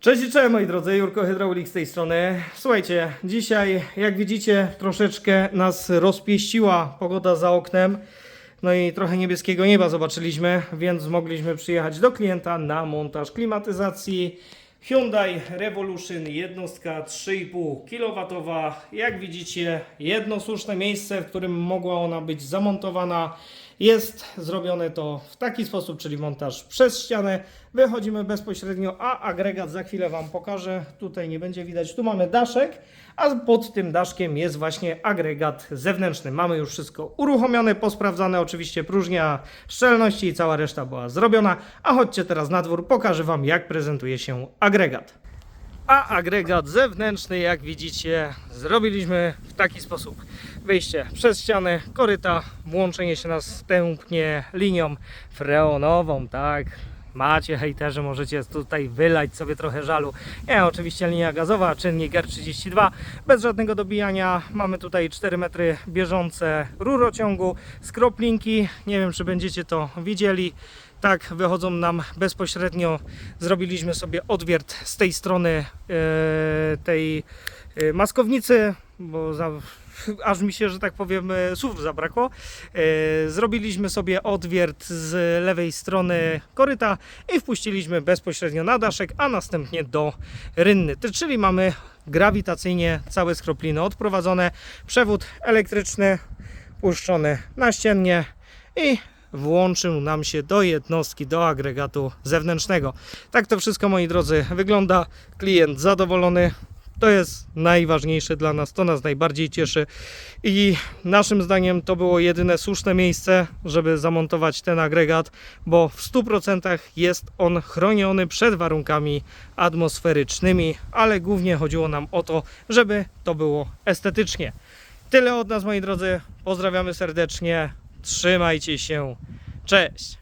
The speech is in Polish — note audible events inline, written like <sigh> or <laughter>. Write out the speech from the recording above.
Cześć i cześć moi drodzy, Jurko Hydraulik z tej strony. Słuchajcie, dzisiaj jak widzicie troszeczkę nas rozpieściła pogoda za oknem. No i trochę niebieskiego nieba zobaczyliśmy, więc mogliśmy przyjechać do klienta na montaż klimatyzacji. Hyundai Revolution jednostka 3,5 kW. Jak widzicie, jedno słuszne miejsce, w którym mogła ona być zamontowana. Jest zrobione to w taki sposób, czyli montaż przez ścianę. Wychodzimy bezpośrednio, a agregat za chwilę Wam pokażę. Tutaj nie będzie widać, tu mamy daszek, a pod tym daszkiem jest właśnie agregat zewnętrzny. Mamy już wszystko uruchomione, posprawdzane, oczywiście próżnia szczelności i cała reszta była zrobiona. A chodźcie teraz na dwór, pokażę Wam jak prezentuje się agregat. A agregat zewnętrzny, jak widzicie, zrobiliśmy w taki sposób. Wyjście przez ścianę, koryta, włączenie się następnie linią freonową, tak. Macie hejterzy, możecie tutaj wylać sobie trochę żalu. Nie, oczywiście linia gazowa, czynnik R32, bez żadnego dobijania. Mamy tutaj 4 metry bieżące rurociągu, skroplinki. Nie wiem, czy będziecie to widzieli. Tak, wychodzą nam bezpośrednio. Zrobiliśmy sobie odwiert z tej strony e, tej maskownicy, bo za, <laughs> aż mi się, że tak powiem, e, słów zabrakło. E, Zrobiliśmy sobie odwiert z lewej strony koryta i wpuściliśmy bezpośrednio na daszek, a następnie do rynny. Czyli mamy grawitacyjnie całe skropliny odprowadzone, przewód elektryczny puszczony naściennie i włączył nam się do jednostki, do agregatu zewnętrznego. Tak to wszystko, moi drodzy, wygląda. Klient zadowolony. To jest najważniejsze dla nas, to nas najbardziej cieszy i naszym zdaniem to było jedyne słuszne miejsce, żeby zamontować ten agregat, bo w 100% jest on chroniony przed warunkami atmosferycznymi, ale głównie chodziło nam o to, żeby to było estetycznie. Tyle od nas, moi drodzy. Pozdrawiamy serdecznie. Trzymajcie się. Cześć.